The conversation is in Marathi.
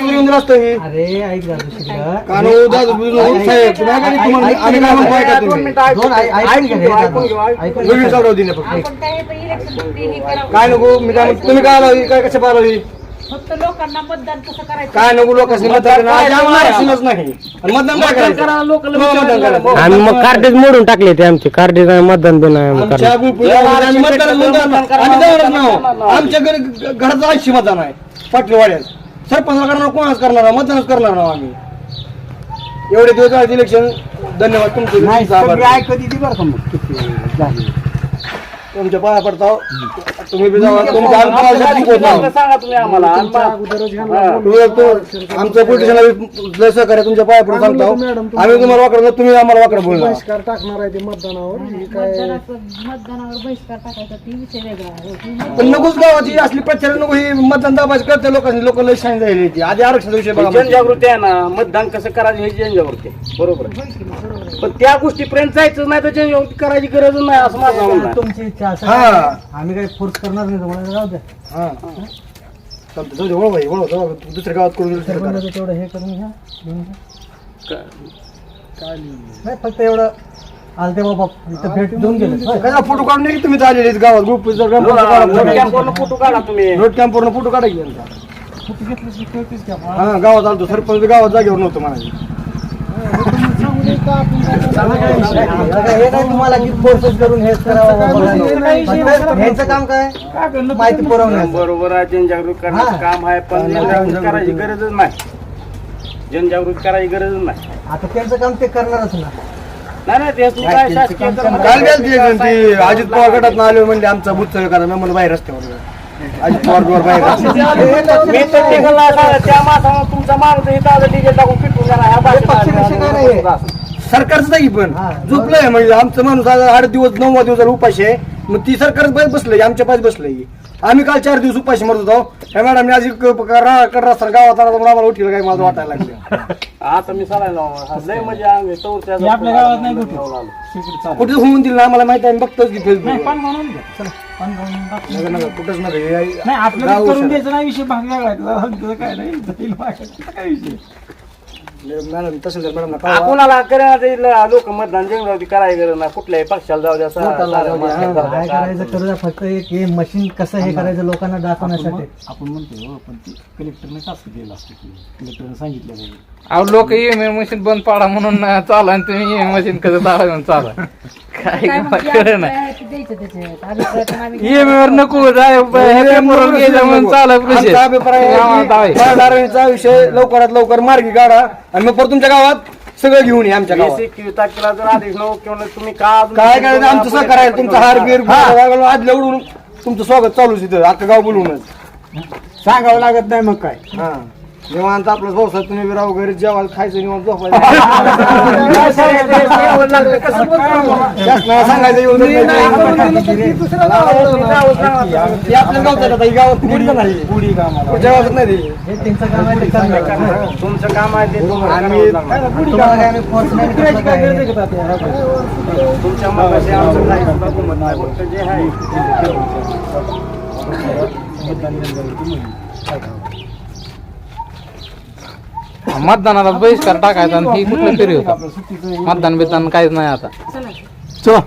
येऊन असतं ही. अरे ऐक साहेब तुम्हाला आम्ही काय म्हणतो ऐका तुम्ही? दोन ऐ- ऐकून घे रे दादा. ऐकून घे. नवीन चालू दिले फक्त. आपण काय हे इलेक्शनमध्ये हे करावं. काय नको? मी काय म्हणतो, तुम्ही काय काय कशा पाहिलं फक्त लोकांना मतदान कसं करायचं? काय नको लोकांनी मतदान आज आम्हाला आरक्षणच नाही. आणि मतदान काय करायचं? तुम्हाला मतदान करायचं. आम्ही मग कार्डेच मोडून टाकले ते आमचे. कार्डे मतदान बिन आमच्या गुरुकुलामध्ये आम्ही मतदान मतदान आम्ही जाणारच नाहो. आमच्या घरी घराचं ऐंशी मतदान आहे. पाटलीवाड्यात. सरपंच करणार कोणाच करणार आहोत? मतदानच करणार आहोत आम्ही एवढे दिवस इलेक्शन धन्यवाद तुमचे नाही. सगळी ऐकत येते बरं का मग किती झाली. तुमच्या पाया पडताव तुम्ही बी जावा तुमच्या आमच्या शिकवत नाहो. सांगा तुम्ही आम्हाला आणि मग- तुम्ही तो- आमचं पोलिटिशियन लय सहकार्य तुमच्या पाया पडून सांगतो आम्ही तुम्हाला वाकडं तुम्ही आम्हाला वाकडं बोलणार मतदानाचं मतदानावर बहिष्कार टाकायचा ती विषय वेगळा आहे. ही मतदान- पण नकोच गावाची असली प्रचार नको ही मतदान दाबाची करते लोकांनी लोक लय शाईन झालेली ती आधी आरक्षणाचा विषय बघा. जनजागृती आहे ना मतदान कसं करायचं हे जनजागृती आहे. बरोबर आहे. पण त्या गोष्टीपर्यंत जायचं नाही तर जनजागृती करायची गरज नाही असं माझं म्हणणं आहे. तुमची इच्छा असं हा. आम्ही काही फोर्स करणार नाही तुम्हाला जाऊ द्या हा चालतं जाऊ दे वळवा हे, वळवा जाऊ दे. दुसऱ्या गावात करून दुसऱ्या गावात. सरपंचाचं तेवढं हे करून घ्या घेऊन घ्या. नाही फक्त एवढं आलते बाबा इथं भेट देऊन गेले होय. काय फोटो काढून नाही की तुम्ही आहेत गावात ग्रुप नोट कॅम्पवरनं फोटो काढा तुम्ही रोड कॅम्पवरून फोटो काढा की यांचा. फोटो घेतले की कळतेच की आपण. हा गावात आलतो सरपंच बी गावात जागेवर नव्हतं म्हणाले हे नाही तुम्हाला की फोर्सेस करून हेच करावं ह्यांचं काम काय? माहिती पुरवण्याचं. बरोबर आहे जनजागृती करण्याचं हा. काम आहे पण जनजागृती करायची गरजच नाही. जनजागृती करायची गरजच नाही. आता त्यांचं काम ते करणारच ना. नाही नाही ते तुम्ही काय शासकीय कर्मचारी- काल जण ती अजित पवार गटात आले म्हणजे आमचा बुथ करा मी म्हणलं बाहेर रस्त्यावर अजित पवार बाहेर रस्त्यावर. मी तर त्या माणसानं तुमचा माणूस इथं आलं डीजे टाकून पिटून ह्या. भाषेत सरकारचं नाही पण. हा. झोपलंय म्हणजे आमचं माणूस आज आठ दिवस नऊ दिवस झाले उपाशी आहे. मग ती सरकार बसलंय आमच्या पास बसलंय. आम्ही काल चार दिवस उपाशी मरत होतो. ह्या मॅडम आज कडरा गावात आला तर आम्हाला उठील काय मला वाटायला लागलं. आता मी म्हणजे आपल्या गावात नाही लावलं. कुठे? कुठे होऊन दिलं आम्हाला माहिती आहे बघतोच की फेसबुक पान बनवून द्या चला पान बनवून टाकू. नका कुठंच नका हे- नाही आपल्याला गाव करून हुशार. द्यायचं नाही विषय भाग वेगळा आहे. तुला तुझं काय नाही जाईल माझ्याकडे. काय विषय मॅडम तसं जर मॅडम नका आपणाला करण्यात लोक मतदान गरज नाही कुठल्याही पक्षाला जाऊ द्या द्या, हा. काय. करायचं करू द्या फक्त एक हे मशीन कसं हे करायचं लोकांना दाखवण्यासाठी आपण म्हणतोय हो पण ते कलेक्टरने टास्क दिला असतो कलेक्टरने सांगितलं पाहिजे अहो लोक ईएमआय मशीन बंद पाडा म्हणून चाला आणि तुम्ही मशीन कसं चाला म्हणून चाला काय नाही. ईएमआय वर नको जाय पेपरवर गेलं म्हणून चाला आमचा अभिप्राय आहे की फळधारणीचा विषय लवकरात लवकर मार्गी काढा. आणि मग परत तुमच्या गावात सगळं घेऊन ये आमच्या वीस गावात एकवीस तारखेला जर आदेश नऊ किंवा तुम्ही का अजून- काय करायचं? आमचं सहकार्य आहे तुमचं हार बीर आज लवडून तुमचं स्वागत चालूच इथं अख्खं गाव बोलवूनच सांगावं लागत नाही मग काय? हा. निवांत आपलं पावसात तुम्ही राहू घरी जेवायला खायचं निवांत झोपायचं शासनाला सांगायचं येऊन हे आपल्या गावचं आता, ही गावात पुढचं नाही ते. हे. तुमचं काम आहे ते तुम्हाला लागणार. तुमच्या मनाशी आमचं काही सुद्धा दुमत नाही. फक्त जे आहे मतदानाला बहिष्कार टाकायचा आणि ही कुठलं फिरी होता? मतदान बिदान काहीच नाही आता. चला.